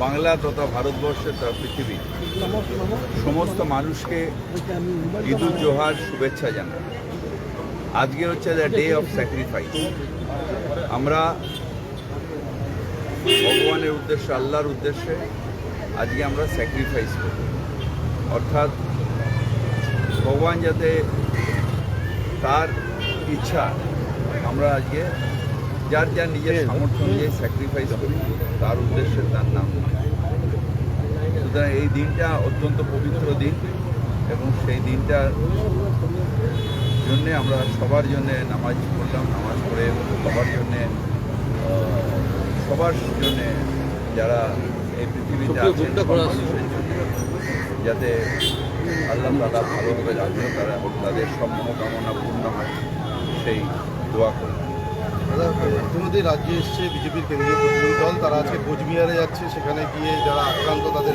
বাংলা তথা ভারতবর্ষের তথা পৃথিবী সমস্ত মানুষকে ঈদ উল জোহার শুভেচ্ছা জানাই আজকে হচ্ছে দ্য ডে অফ স্যাক্রিফাইস আমরা ভগবানের উদ্দেশ্যে, আল্লাহর উদ্দেশ্যে আজকে আমরা স্যাক্রিফাইস করি অর্থাৎ ভগবান যাতে তার ইচ্ছা আমরা আজকে যার যার নিজের সামর্থ্য অনুযায়ী স্যাক্রিফাইস করি তার উদ্দেশ্যে তার নাম সুতরাং এই দিনটা অত্যন্ত পবিত্র দিন এবং সেই দিনটার জন্যে আমরা সবার জন্যে নামাজ পড়লাম নামাজ পড়ে সবার জন্যে সবার জন্যে যারা এই পৃথিবীতে আছেন যাতে আল্লাহ তালা ভালোভাবে রাখবে তারা তাদের সব মনোকামনা পূর্ণ হয় সেই দোয়া করি ইতিমধ্যেই রাজ্যে এসছে বিজেপির কেন্দ্রীয় প্রতিনিধি দল। তারা আজকে কোচবিহারে যাচ্ছে, সেখানে গিয়ে যারা আক্রান্ত তাদের